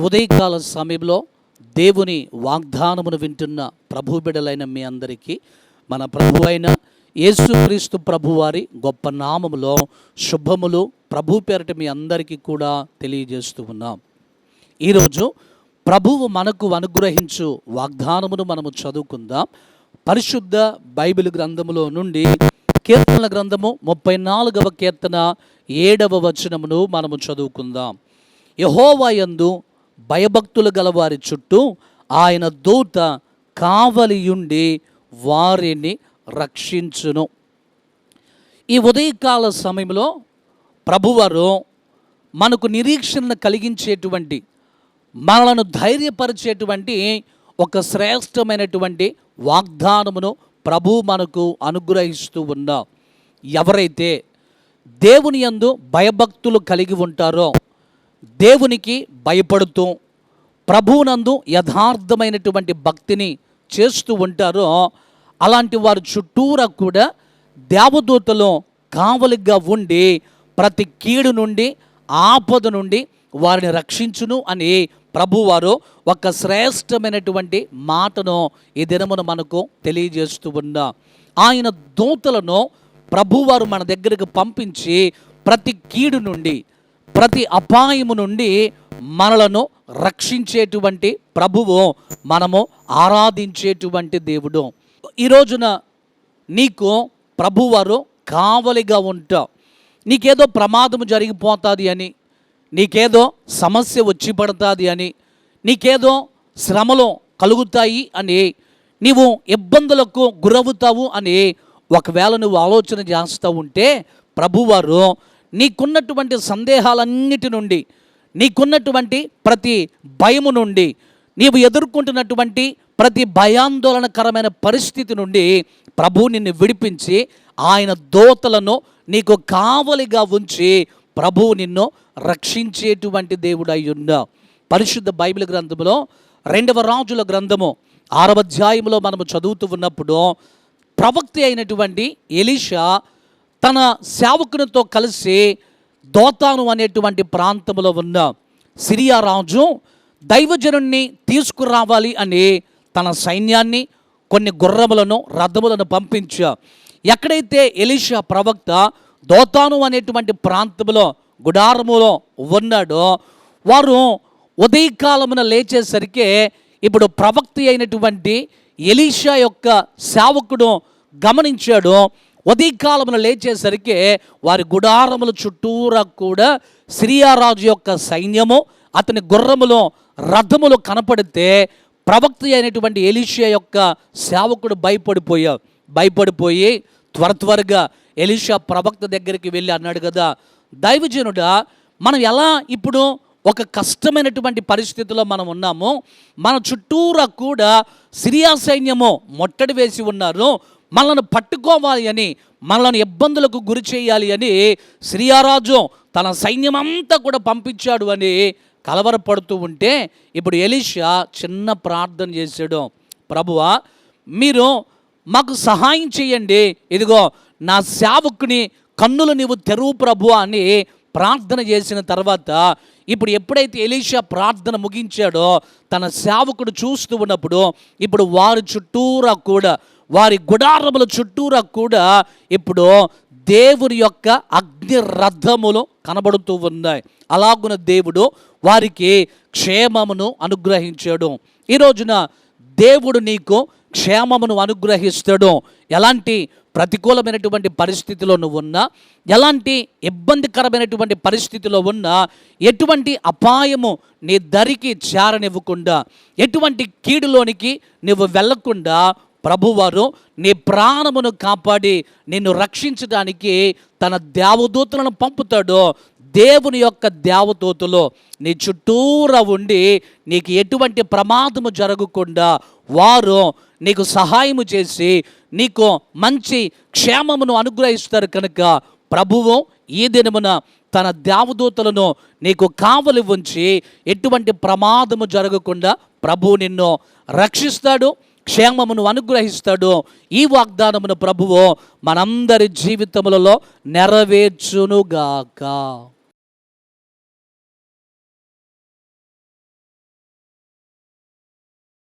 ఉదయకాల సమయంలో దేవుని వాగ్దానమును వింటున్న ప్రభు బిడలైన మీ అందరికీ మన ప్రభు అయిన యేసుక్రీస్తు ప్రభువారి గొప్ప నామములో శుభములు ప్రభు పేరట మీ అందరికీ కూడా తెలియజేస్తూ ఉన్నాం. ఈరోజు ప్రభువు మనకు అనుగ్రహించు వాగ్దానమును మనము చదువుకుందాం. పరిశుద్ధ బైబిల్ గ్రంథములో నుండి కీర్తనల గ్రంథము ముప్పై నాలుగవ కీర్తన ఏడవ వచనమును మనము చదువుకుందాం. యహోవాయందు భయభక్తులు గలవారి చుట్టూ ఆయన దూత కావలియుండి వారిని రక్షించును. ఈ ఉదయకాల సమయంలో ప్రభువారు మనకు నిరీక్షణను కలిగించేటువంటి మనలను ధైర్యపరిచేటువంటి ఒక శ్రేష్టమైనటువంటి వాగ్దానమును ప్రభు మనకు అనుగ్రహిస్తూ ఉన్నా ఎవరైతే దేవుని యందు భయభక్తులు కలిగి ఉంటారో దేవునికి భయపడుతూ ప్రభువునందు యథార్థమైనటువంటి భక్తిని చేస్తూ ఉంటారో అలాంటి వారి చుట్టూరా కూడా దేవదూతలు కావలిగా ఉండి ప్రతి కీడు నుండి ఆపద నుండి వారిని రక్షించును అని ప్రభువారు ఒక శ్రేష్టమైనటువంటి మాటను ఈ దినమున మనకు తెలియజేస్తూ ఉన్నా. ఆయన దూతలను ప్రభువారు మన దగ్గరకు పంపించి ప్రతి కీడు నుండి ప్రతి అపాయము నుండి మనలను రక్షించేటువంటి ప్రభువు మనము ఆరాధించేటువంటి దేవుడు. ఈ రోజున నీకు ప్రభువారు కావలిగా ఉంటా. నీకేదో ప్రమాదం జరిగిపోతుంది అని నీకేదో సమస్య వచ్చి పడుతుంది అని నీకేదో శ్రమలు కలుగుతాయి అని నీవు ఇబ్బందులకు గురవుతావు అని ఒకవేళ నువ్వు ఆలోచన చేస్తూ ఉంటే ప్రభువారు నీకున్నటువంటి సందేహాలన్నిటి నుండి నీకున్నటువంటి ప్రతి భయము నుండి నీవు ఎదుర్కొంటున్నటువంటి ప్రతి భయాందోళనకరమైన పరిస్థితి నుండి ప్రభు నిన్ను విడిపించి ఆయన దోతలను నీకు కావలిగా ఉంచి ప్రభువు నిన్ను రక్షించేటువంటి దేవుడు అయ్యున్నా పరిశుద్ధ బైబిల్ గ్రంథంలో రెండవ రాజుల గ్రంథము ఆరవ అధ్యాయంలో మనము చదువుతూ ఉన్నప్పుడు ప్రవక్తి అయినటువంటి ఎలీషా తన సేవకునితో కలిసి దోతాను అనేటువంటి ప్రాంతంలో ఉన్న సిరియా రాజు దైవజనుణ్ణి తీసుకురావాలి అని తన సైన్యాన్ని కొన్ని గుర్రములను రథములను పంపించా. ఎక్కడైతే ఎలీషా ప్రవక్త దోతాను అనేటువంటి ప్రాంతంలో గుడారములో ఉన్నాడో వారు ఉదయకాలమున లేచేసరికి ఇప్పుడు ప్రవక్త అయినటువంటి ఎలీషా యొక్క సేవకుడు గమనించాడు. ఉదయకాలమున లేచేసరికి వారి గుడారముల చుట్టూరా కూడా సిరియారాజు యొక్క సైన్యము అతని గుర్రములో రథములు కనపడితే ప్రవక్త అయినటువంటి ఎలిషియా యొక్క సేవకుడు భయపడిపోయా భయపడిపోయి త్వర త్వరగా ఎలీషా ప్రవక్త దగ్గరికి వెళ్ళి అన్నాడు కదా దైవజనుడా మనం ఎలా ఇప్పుడు ఒక కష్టమైనటువంటి పరిస్థితిలో మనం ఉన్నాము? మన చుట్టూరా కూడా సిరియా సైన్యము మొట్టడి వేసి ఉన్నారు మనల్ని పట్టుకోవాలి అని మనల్ని ఇబ్బందులకు గురి చేయాలి అని సిరియారాజు తన సైన్యమంతా కూడా పంపించాడు అని కలవరపడుతూ ఉంటే ఇప్పుడు ఎలీషా చిన్న ప్రార్థన చేశాడు. ప్రభువా మీరు మాకు సహాయం చేయండి. ఇదిగో నా సేవకుని కన్నులు నీవు తెరువు ప్రభు అని ప్రార్థన చేసిన తర్వాత ఇప్పుడు ఎప్పుడైతే ఎలీషా ప్రార్థన ముగించాడో తన సేవకుడు చూస్తూ ఉన్నప్పుడు ఇప్పుడు వారి చుట్టూరా కూడా వారి గుడారముల చుట్టూరా కూడా ఇప్పుడు దేవుని యొక్క అగ్ని రథములు కనబడుతూ ఉన్నాయి. అలాగున దేవుడు వారికి క్షేమమును అనుగ్రహించాడు. ఈ రోజున దేవుడు నీకు క్షేమమును అనుగ్రహిస్తాడు. ఎలాంటి ప్రతికూలమైనటువంటి పరిస్థితిలో నువ్వు ఉన్నా ఎలాంటి ఇబ్బందికరమైనటువంటి పరిస్థితిలో ఉన్నా ఎటువంటి అపాయము నీ దరికి చేరనివ్వకుండా ఎటువంటి కీడులోనికి నువ్వు వెళ్ళకుండా ప్రభువారు నీ ప్రాణమును కాపాడి నిన్ను రక్షించడానికి తన దేవదూతలను పంపుతాడు. దేవుని యొక్క దేవదూతలు నీ చుట్టూరా ఉండి నీకు ఎటువంటి ప్రమాదము జరగకుండా వారు నీకు సహాయము చేసి నీకు మంచి క్షేమమును అనుగ్రహిస్తారు కనుక ప్రభువు ఈ దినమున తన దేవదూతలను నీకు కావలి ఉంచి ఎటువంటి ప్రమాదము జరగకుండా ప్రభు నిన్ను రక్షిస్తాడు. క్షేమమును అనుగ్రహిస్తాడు. ఈ వాగ్దానమును ప్రభువు మనందరి జీవితములలో నెరవేర్చునుగాక.